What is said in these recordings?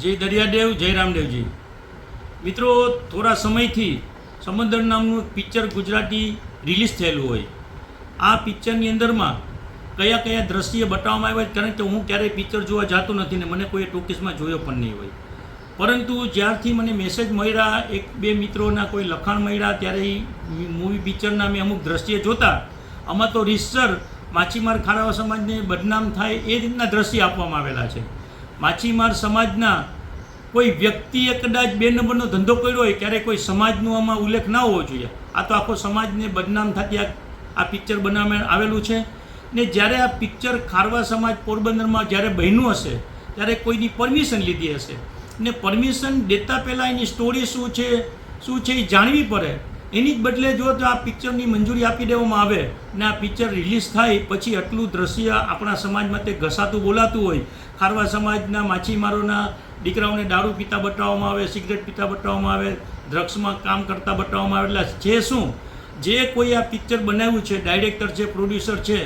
જય દરિયાદેવ, જય રામદેવજી. મિત્રો, થોડા સમયથી સમંદર નામનું પિક્ચર ગુજરાતી રિલીઝ થયેલું હોય. આ પિક્ચરની અંદરમાં કયા કયા દ્રશ્ય બતાવવામાં આવ્યા કારણ કે હું ક્યારેય પિક્ચર જોવા જતો નથી ને મને કોઈ ટોકીસમાં જોયો પણ નહીં હોય. પરંતુ જ્યારથી મને મેસેજ મળ્યા, એક બે મિત્રોના કોઈ લખાણ મળ્યા, ત્યારે મૂવી પિક્ચરના મેં અમુક દ્રશ્ય જોતા, આમાં તો રીસર માછીમાર ખારાવા સમાજને બદનામ થાય એ રીતના દ્રશ્ય આપવામાં આવેલા છે. માછીમાર સમાજના કોઈ વ્યક્તિએ કદાચ બે નંબરનો ધંધો કર્યો હોય ત્યારે કોઈ સમાજનો આમાં ઉલ્લેખ ના હોવો જોઈએ. આ તો આખો સમાજને બદનામ થતી આ પિક્ચર બનાવવામાં આવેલું છે. ને જ્યારે આ પિક્ચર ખારવા સમાજ પોરબંદરમાં જ્યારે બન્યું હશે, ત્યારે કોઈની પરમિશન લીધી હશે. ને પરમિશન દેતા પહેલાં એની સ્ટોરી શું છે શું છે એ જાણવી પડે. એની જ બદલે જો તો આ પિક્ચરની મંજૂરી આપી દેવામાં આવે ને આ પિક્ચર રિલીઝ થાય પછી આટલું દ્રશ્ય આપણા સમાજ માટે ઘસાતું બોલાતું હોય, ખારવા સમાજના માછીમારોના દીકરાઓને દારૂ પીતા બતાવવામાં આવે, સિગરેટ પીતા બતાવવામાં આવે, ડ્રગ્સમાં કામ કરતા બતાવવામાં આવે, એટલે જે શું, જે કોઈ આ પિક્ચર બનાવ્યું છે, ડાયરેક્ટર છે, પ્રોડ્યુસર છે,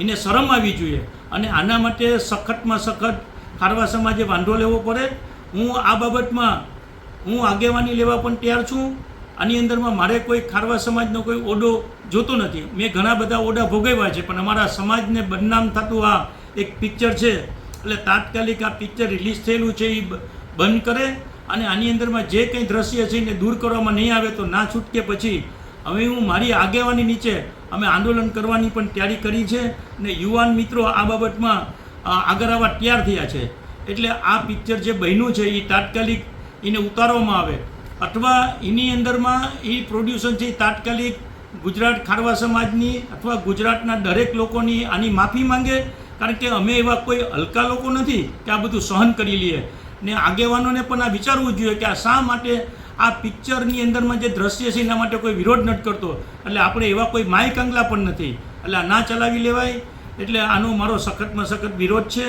એને શરમ આવી જોઈએ. અને આના માટે સખતમાં સખત ખારવા સમાજે વાંધો લેવો પડે. હું આ બાબતમાં હું આગેવાની લેવા પણ તૈયાર છું. આની અંદરમાં મારે કોઈ ખારવા સમાજનો કોઈ ઓડો જોતો નથી. મેં ઘણા બધા ઓડા ભોગવ્યા છે, પણ અમારા સમાજને બદનામ થતું આ એક પિક્ચર છે. એટલે તાત્કાલિક આ પિક્ચર રિલીઝ થયેલું છે એ બંધ કરે અને આની અંદરમાં જે કંઈ દ્રશ્ય છે, એને દૂર કરવામાં નહીં આવે તો ના છૂટકે પછી હવે હું મારી આગેવાની નીચે અમે આંદોલન કરવાની પણ તૈયારી કરી છે ને યુવાન મિત્રો આ બાબતમાં આગળ આવવા તૈયાર થયા છે. એટલે આ પિક્ચર જે બન્યું છે એ તાત્કાલિક એને ઉતારવામાં આવે. અથવા એની અંદરમાં એ પ્રોડ્યુસર છે તાત્કાલિક ગુજરાત ખારવા સમાજની અથવા ગુજરાતના દરેક લોકોની આની માફી માંગે, કારણ કે અમે એવા કોઈ હલકા લોકો નથી કે આ બધું સહન કરી લઈએ. ને આગેવાનોને પણ આ વિચારવું જોઈએ કે આ શા માટે આ પિક્ચરની અંદરમાં જે દ્રશ્ય છે એના માટે કોઈ વિરોધ નથી કરતો. એટલે આપણે એવા કોઈ માય કંગલા પણ નથી. એટલે આ ના ચલાવી લેવાય. એટલે આનો મારો સખતમાં સખત વિરોધ છે.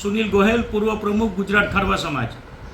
સુનિલ ગોહેલ, પૂર્વ પ્રમુખ ગુજરાત ખારવા સમાજ.